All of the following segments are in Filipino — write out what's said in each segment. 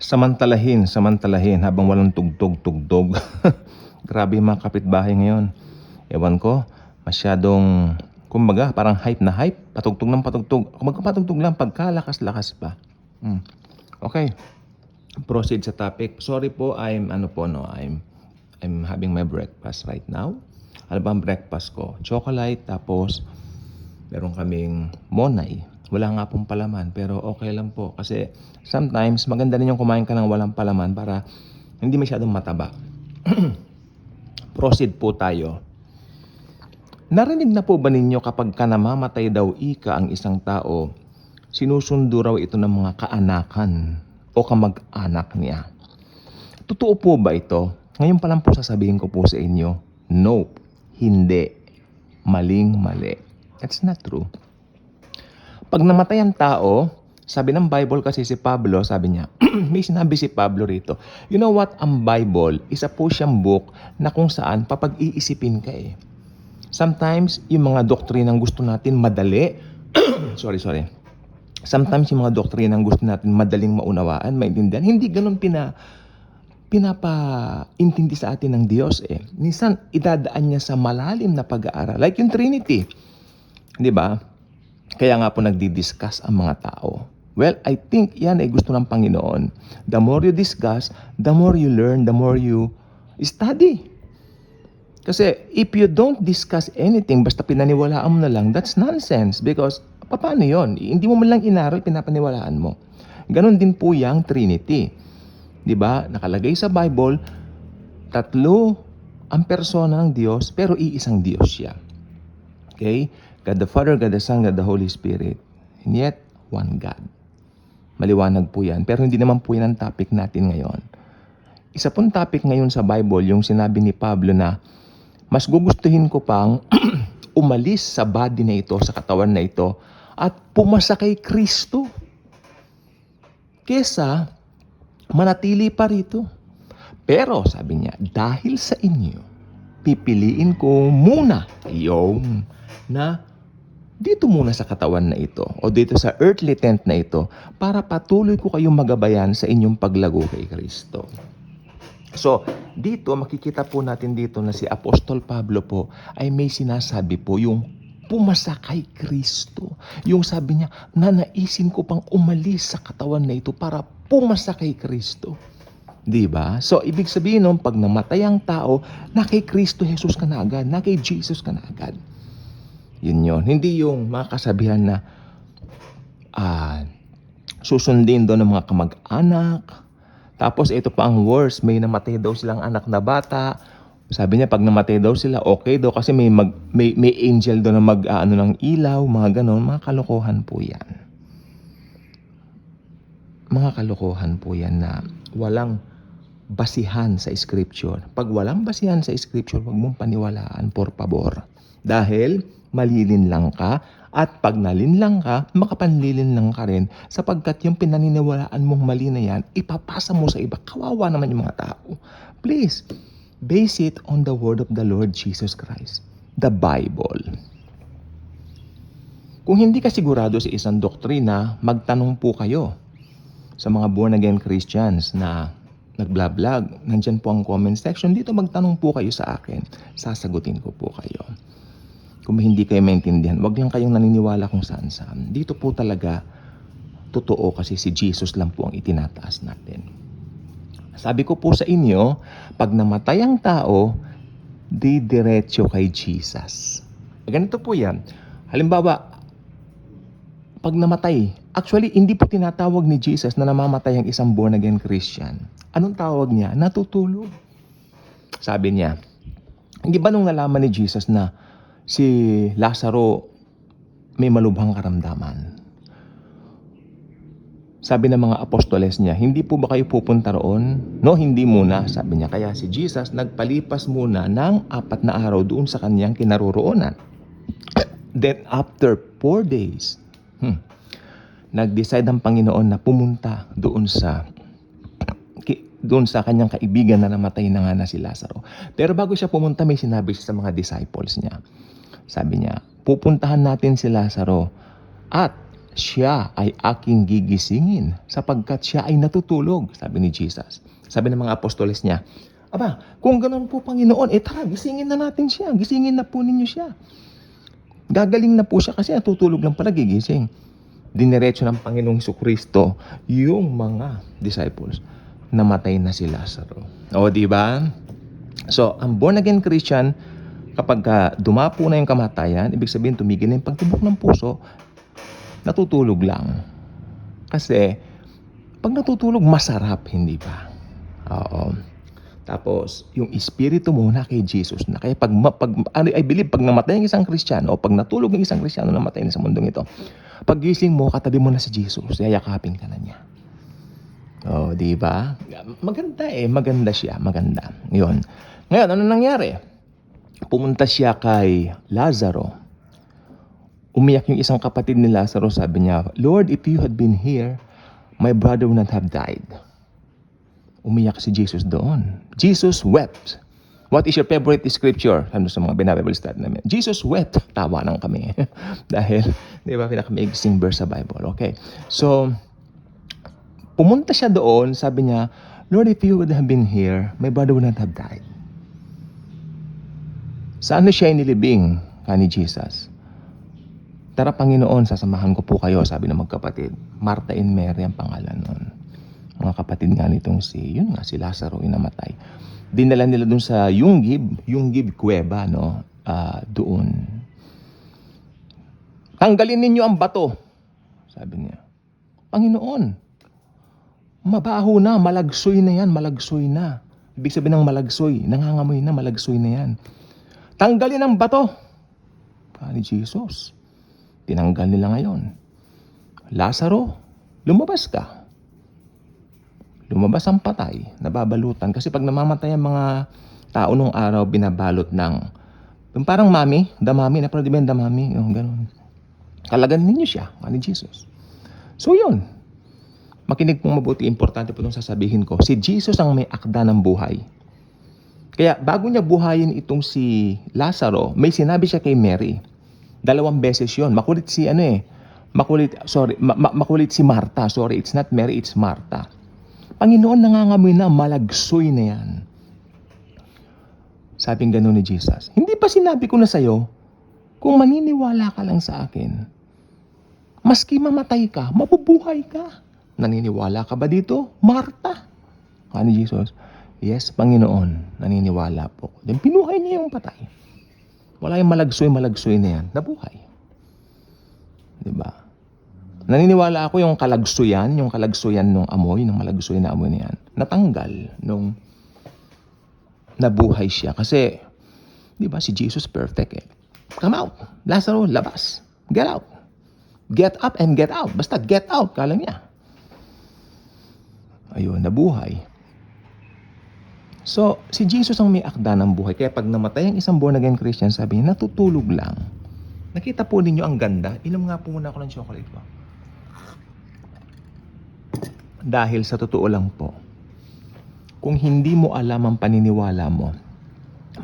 samantalahin, samantalahin habang walang tugtog-tugtog. Grabe yung mga kapitbahay ngayon. Ewan ko, masyadong, kumbaga, parang hype na hype. Patugtog ng patugtog. Kumbaga patugtog lang, pagkalakas-lakas pa. Hmm. Okay. Proceed sa topic. Sorry po, I'm, ano po, no, I'm, I'm having my breakfast right now. Ano ba ang breakfast ko? Chocolate, tapos meron kaming monay. Wala nga pong palaman, pero okay lang po. Kasi sometimes maganda rin yung kumain ka ng walang palaman para hindi masyadong mataba. Proceed po tayo. Narinig na po ba ninyo kapag ka namamatay daw ika ang isang tao, sinusundo raw ito ng mga kaanakan o kamag-anak niya? Totoo po ba ito? Ngayon pa lang po sasabihin ko po sa inyo, no, hindi. Maling mali. That's not true. Pag namatay ang tao, sabi ng Bible kasi si Pablo, sabi niya, may sinabi si Pablo rito, you know what, ang Bible, isa po siyang book na kung saan papag-iisipin ka eh. Sometimes, yung mga doktrinang gusto natin madali, sorry, sorry. Sometimes yung mga doktrinang gusto natin madaling maunawaan, maintindihan, hindi ganun pina, pinapa-intindi sa atin ng Diyos eh. Minsan, idadaan niya sa malalim na pag-aaral. Like yung Trinity. Di ba? Kaya nga po nagdi-discuss ang mga tao. Well, I think yan ay gusto ng Panginoon. The more you discuss, the more you learn, the more you study. Kasi if you don't discuss anything, basta pinaniwalaan mo na lang, that's nonsense. Because, paano yon? Hindi mo man lang inaral, pinapaniwalaan mo. Ganon din po yung Trinity. Di ba? Nakalagay sa Bible, tatlo ang persona ng Diyos, pero iisang Diyos siya. Okay? God the Father, God the Son, God the Holy Spirit. And yet, one God. Maliwanag po yan. Pero hindi naman po yan ang topic natin ngayon. Isa pong topic ngayon sa Bible, yung sinabi ni Pablo na mas gugustuhin ko pang umalis sa body na ito, sa katawan na ito, at pumasa kay Kristo. Kesa manatili pa rito. Pero, sabi niya, dahil sa inyo, pipiliin ko muna yung na dito muna sa katawan na ito o dito sa earthly tent na ito para patuloy ko kayong magabayan sa inyong paglago kay Kristo. So, dito makikita po natin dito na si Apostol Pablo po ay may sinasabi po yung pumasa kay Kristo. Yung sabi niya, nanaisin ko pang umalis sa katawan na ito para pumasa kay Kristo. Di ba? So, ibig sabihin nun, pag namatay ang tao, na kay Kristo Jesus ka na agad, na kay Jesus ka na agad. Yun yun. Hindi yung mga kasabihan na ah, susundin doon ng mga kamag-anak. Tapos ito pa ang worst, may namatay daw silang anak na bata. Sabi niya pag namatay daw sila, okay daw kasi may mag, may, may angel doon na mag ah, ano ng ilaw, mga ganon, mga kalokohan po 'yan. Mga kalokohan po 'yan na walang basihan sa scripture. Pag walang basihan sa scripture, wag mong paniwalaan, por pabor. Dahil malilin lang ka at pag nalinlang ka, makapanlilin lang ka rin sapagkat yung pinaniniwalaan mong mali na yan, ipapasa mo sa iba. Kawawa naman yung mga tao. Please, base it on the word of the Lord Jesus Christ, the Bible. Kung hindi ka sigurado sa isang doktrina, magtanong po kayo sa mga born again Christians na nagblablag. Nandyan po ang comment section. Dito magtanong po kayo sa akin. Sasagutin ko po kayo. Kung hindi kayo maintindihan, wag lang kayong naniniwala kung saan saan. Dito po talaga, totoo kasi si Jesus lang po ang itinataas natin. Sabi ko po sa inyo, pag namatay ang tao, di diretso kay Jesus. Ganito po yan. Halimbawa, pag namatay, actually, hindi po tinatawag ni Jesus na namamatay ang isang born again Christian. Anong tawag niya? Natutulog. Sabi niya, hindi ba nung nalaman ni Jesus na si Lazaro may malubhang karamdaman? Sabi ng mga apostoles niya, hindi po ba kayo pupunta roon? No, hindi muna, sabi niya. Kaya si Jesus nagpalipas muna ng apat na araw doon sa kanyang kinaroroonan. Then after four days, hmm, nag-decide ang Panginoon na pumunta doon sa doon sa kanyang kaibigan na namatay na nga na si Lazaro. Pero bago siya pumunta, may sinabi siya sa mga disciples niya. Sabi niya, pupuntahan natin si Lazaro at siya ay aking gigisingin sapagkat siya ay natutulog, sabi ni Jesus. Sabi ng mga apostoles niya, Aba, kung ganoon po Panginoon, eh tara, gisingin na natin siya. Gisingin na po ninyo siya. Gagaling na po siya kasi natutulog lang pala gigising. Diniretso ng Panginoong Kristo yung mga disciples. Namatay na si Lazaro. O, di ba? So, ang born again Christian, kapag ka dumapo na yung kamatayan, ibig sabihin tumigil na yung pagtibok ng puso, natutulog lang. Kasi, pag natutulog, masarap, hindi ba? Oo. Tapos, yung espiritu muna kay Jesus na kaya pag, pag ano, I believe, pag namatay ang isang Kristiyano o pag natulog ang isang Kristiyano namatay na sa mundong ito, pag gising mo, katabi mo na si Jesus, yayakapin ka na niya. Oh, di ba? Maganda eh, maganda siya, maganda. 'Yon. Ngayon, ano nangyari? Pumunta siya kay Lazaro. Umiyak yung isang kapatid ni Lazaro, sabi niya, Lord, if you had been here, my brother would not have died. Umiyak si Jesus doon. Jesus wept. What is your favorite scripture? Ano sa mga binabible study namin? Jesus wept. Tawa lang kami. Dahil, di ba, pinaka-amazing verse sa Bible. Okay. So, pumunta siya doon, sabi niya, Lord, if you would have been here, my brother would not have died. Saan na siya inilibing ka ni Jesus? Tara Panginoon, sasamahan ko po kayo, sabi ng magkapatid. Martha and Mary ang pangalan nun. Mga kapatid nga nitong si, yun nga, si Lazaro inamatay. Dinala nila dun sa Yunggib, Yunggib Kuweba, no? Ah, doon. Tanggalin ninyo ang bato, sabi niya. Panginoon, mabaho na, malagsoy na yan, malagsoy na. Ibig sabihin ng malagsoy, nangangamoy na, malagsoy na yan. Tanggalin ang bato. Kani Jesus. Tinanggal nila ngayon. Lazaro, lumabas ka. Lumabas ang patay, nababalutan. Kasi pag namamatay ang mga tao nung araw, binabalot ng, yung parang mami, damami, na parang di ba yung damami, yung ganun. Kalagan ninyo siya, kani Jesus. So yun, makinig pong mabuti, importante po itong sasabihin ko. Si Jesus ang may akda ng buhay. Kaya bago niya buhayin itong si Lazaro, may sinabi siya kay Mary. Dalawang beses yon. Makulit si ano eh. Makulit, sorry, ma- ma- makulit si Martha. Sorry, it's not Mary, it's Martha. Panginoon, nangangamoy na, malagsoy na yan. Sabing gano'n ni Jesus. Hindi pa sinabi ko na sa'yo, kung maniniwala ka lang sa akin, maski mamatay ka, mabubuhay ka. Naniniwala ka ba dito? Marta. Ano Jesus? Yes, Panginoon, naniniwala po. Then pinuhay niya yung patay. Wala yung malagsoy-malagsoy na yan. Nabuhay. Ba? Naniniwala ako yung kalagsoyan, yung kalagsoyan ng amoy, ng malagsoy na amoy na yan, natanggal nung nabuhay siya. Kasi, di ba, si Jesus perfect eh. Come out. Lazaro, labas. Get out. Get up and get out. Basta get out, kala niya. Ayun, nabuhay. So, si Jesus ang may akda ng buhay. Kaya pag namatay ang isang born again Christian, sabi niya, natutulog lang. Nakita po ninyo ang ganda. Inom nga po muna ako ng chocolate ko. Dahil sa totoo lang po, kung hindi mo alam ang paniniwala mo,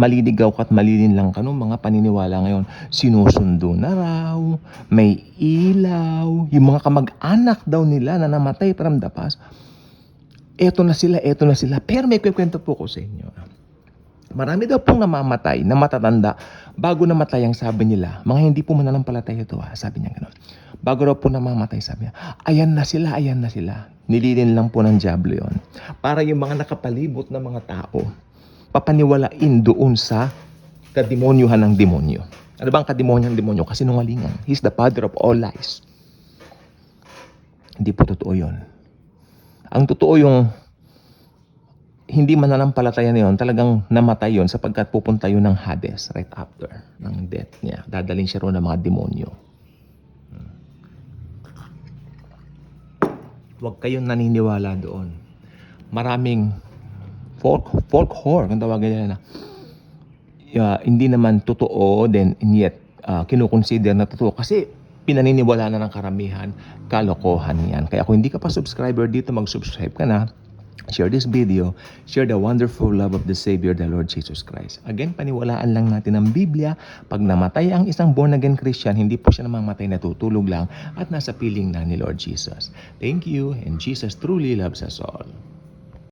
maliligaw ka at malilin lang ka nung mga paniniwala ngayon. Sinusundo na raw, may ilaw, yung mga kamag-anak daw nila na namatay parang dapas. Eto na sila, eto na sila. Pero may kwento po ko sa inyo. Marami daw pong namamatay na matatanda bago namatay ang sabi nila. Mga hindi po mananampalataya ito ha, sabi niya gano'n. Bago raw po namamatay sabi niya, ayan na sila, ayan na sila. Nililin lang po ng Diablo yon. Para yung mga nakapalibot na mga tao, papaniwalain doon sa kademonyuhan ng demonyo. Ano ba ang kademonyuhan ng demonyo? Kasi nungalingan. He's the father of all lies. Hindi po totoo yon. Ang totoo yung hindi mananampalataya na yun, talagang namatay yun sapagkat pupunta yun ng Hades right after ng death niya. Dadalhin siya roon ng mga demonyo. Huwag kayong naniniwala doon. Maraming folk, folk horror, kung tawagin nila na, uh, hindi naman totoo then and yet uh, kinukonsider na totoo kasi pinaniniwala na ng karamihan kalokohan yan. Kaya kung hindi ka pa subscriber dito, mag-subscribe ka na share this video, share the wonderful love of the Savior, the Lord Jesus Christ. Again, paniwalaan lang natin ang Biblia. Pag namatay ang isang born-again Christian, hindi po siya namamatay, natutulog lang at nasa piling na ni Lord Jesus. Thank you, and Jesus truly loves us all.